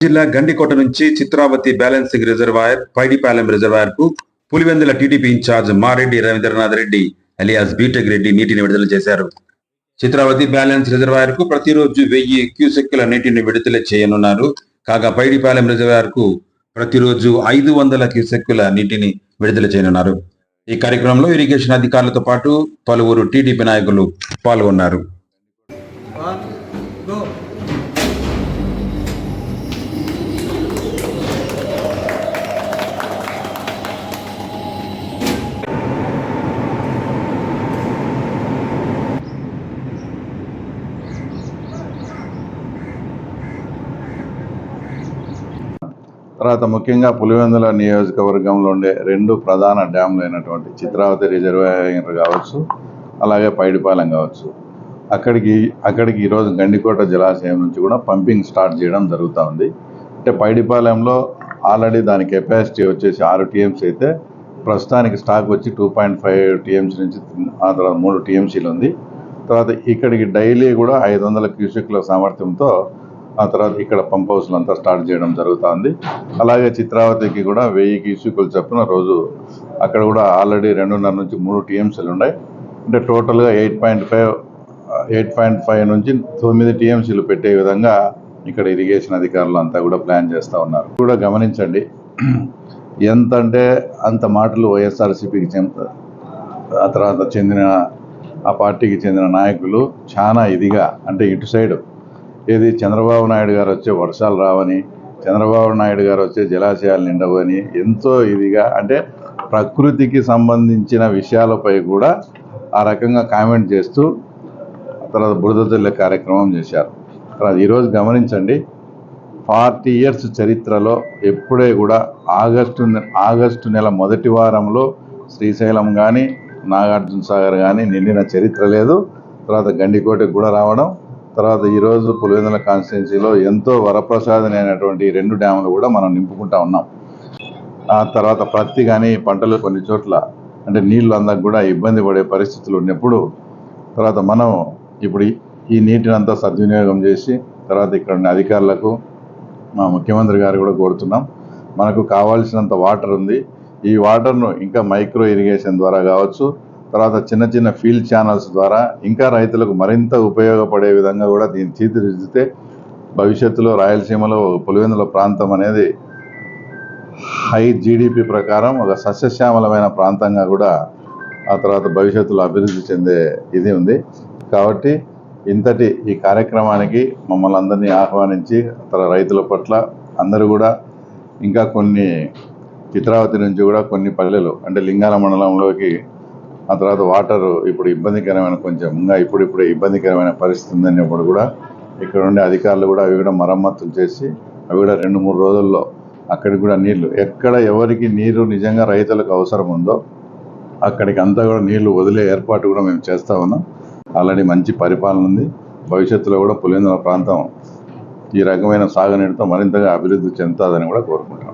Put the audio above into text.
జిల్లా గండికోట నుంచి Chitravati balancing reservoir Paidipalem రిజర్వాయర్కు Pulivendula TDP in-charge Mareddy Ravindranath Reddy alias BTech Reddy నీటిని విడుదల చేశారు. చిత్రావతి బ్యాలెన్స్ రిజర్వాయర్కు ప్రతిరోజు వెయ్యి క్యూసెక్కుల నీటిని విడుదల చేయనున్నారు. కాగా పైడిపాలెం రిజర్వాయర్కు ప్రతిరోజు ఐదు వందల క్యూసెక్కుల నీటిని విడుదల చేయనున్నారు. ఈ కార్యక్రమంలో ఇరిగేషన్ అధికారులతో పాటు పలువురు టీడీపీ నాయకులు పాల్గొన్నారు. తర్వాత ముఖ్యంగా పులివెందుల నియోజకవర్గంలో ఉండే రెండు ప్రధాన డ్యామ్లు అయినటువంటి చిత్రావతి రిజర్వాయర్ కావచ్చు అలాగే పైడిపాలెం కావచ్చు. అక్కడికి అక్కడికి ఈరోజు గండికోట జలాశయం నుంచి కూడా పంపింగ్ స్టార్ట్ చేయడం జరుగుతూ ఉంది. అంటే పైడిపాలెంలో ఆల్రెడీ దాని కెపాసిటీ వచ్చేసి ఆరు టీఎంసీ అయితే ప్రస్తుతానికి స్టాక్ వచ్చి టూ పాయింట్ ఫైవ్ టీఎంసీ నుంచి ఆ తర్వాత మూడు టీఎంసీలు ఉంది. తర్వాత ఇక్కడికి డైలీ కూడా ఐదు వందల క్యూసెక్ల సామర్థ్యంతో ఆ తర్వాత ఇక్కడ పంప్ హౌస్లు అంతా స్టార్ట్ చేయడం జరుగుతుంది. అలాగే చిత్రావతికి కూడా వెయ్యి క్యూసెక్కులు చొప్పున రోజు అక్కడ కూడా ఆల్రెడీ రెండున్నర నుంచి మూడు టీఎంసీలు ఉన్నాయి. అంటే టోటల్గా eight point five eight point five నుంచి తొమ్మిది టీఎంసీలు పెట్టే విధంగా ఇక్కడ ఇరిగేషన్ అధికారులు అంతా కూడా ప్లాన్ చేస్తూ ఉన్నారు. కూడా గమనించండి. ఎంత అంటే అంత మాటలు వైఎస్ఆర్సీపీకి చెంద ఆ తర్వాత చెందిన ఆ పార్టీకి చెందిన నాయకులు చాలా ఇదిగా అంటే ఇటు సైడ్ ఏది? చంద్రబాబు నాయుడు గారు వచ్చే వర్షాలు రావని చంద్రబాబు నాయుడు గారు వచ్చే జలాశయాలు నిండవని ఎంతో ఇదిగా అంటే ప్రకృతికి సంబంధించిన విషయాలపై కూడా ఆ రకంగా కామెంట్ చేస్తూ తర్వాత బురద కార్యక్రమం చేశారు. తర్వాత ఈరోజు గమనించండి ఫార్టీ ఇయర్స్ చరిత్రలో ఎప్పుడే కూడా ఆగస్టు ఆగస్టు నెల మొదటి వారంలో శ్రీశైలం కానీ నాగార్జున సాగర్ కానీ నిండిన చరిత్ర లేదు. తర్వాత గండికోటకు కూడా రావడం తర్వాత ఈరోజు పులివెందుల కాన్స్టిట్యున్సీలో ఎంతో వరప్రసాదం అయినటువంటి రెండు డ్యాములు కూడా మనం నింపుకుంటా ఉన్నాం. ఆ తర్వాత ప్రత్తి కానీ పంటలు కొన్ని చోట్ల అంటే నీళ్ళు అందక కూడా ఇబ్బంది పడే పరిస్థితులు ఉన్నప్పుడు తర్వాత మనం ఇప్పుడు ఈ- ఈ నీటిని అంతా సద్వినియోగం చేసి తర్వాత ఇక్కడ ఉన్న అధికారులకు మా ముఖ్యమంత్రి గారు కూడా కోరుతున్నాం. మనకు కావాల్సినంత వాటర్ ఉంది. ఈ వాటర్ను ఇంకా మైక్రో ఇరిగేషన్ ద్వారా కావచ్చు తర్వాత చిన్న చిన్న ఫీల్డ్ ఛానల్స్ ద్వారా ఇంకా రైతులకు మరింత ఉపయోగపడే విధంగా కూడా దీన్ని తీర్చిదిద్దితే భవిష్యత్తులో రాయలసీమలో పులివెందుల ప్రాంతం అనేది హై జీడిపి ప్రకారం ఒక సస్యశ్యామలమైన ప్రాంతంగా కూడా ఆ తర్వాత భవిష్యత్తులో అభివృద్ధి చెందే ఇది ఉంది. కాబట్టి ఇంతటి ఈ కార్యక్రమానికి మమ్మల్ని అందరినీ ఆహ్వానించి తర్వాత రైతుల పట్ల అందరూ కూడా ఇంకా కొన్ని చిత్రావతి నుంచి కూడా కొన్ని పల్లెలు అంటే లింగాల మండలంలోకి ఆ తర్వాత వాటర్ ఇప్పుడు ఇబ్బందికరమైన కొంచెం ఇంకా ఇప్పుడిప్పుడే ఇబ్బందికరమైన పరిస్థితి ఉందనేప్పుడు కూడా ఇక్కడ ఉండే అధికారులు కూడా అవి కూడా మరమ్మతులు చేసి అవి కూడా రెండు మూడు రోజుల్లో అక్కడికి కూడా నీళ్ళు ఎక్కడ ఎవరికి నీరు నిజంగా రైతులకు అవసరం ఉందో అక్కడికి అంతా కూడా నీళ్ళు వదిలే ఏర్పాటు కూడా మేము చేస్తా ఉన్నాం. ఆల్రెడీ మంచి పరిపాలన ఉంది. భవిష్యత్తులో కూడా పులివెందుల ప్రాంతం ఈ రకమైన సాగునీటితో మరింతగా అభివృద్ధి చెందుతుందని కూడా కోరుకుంటున్నాం.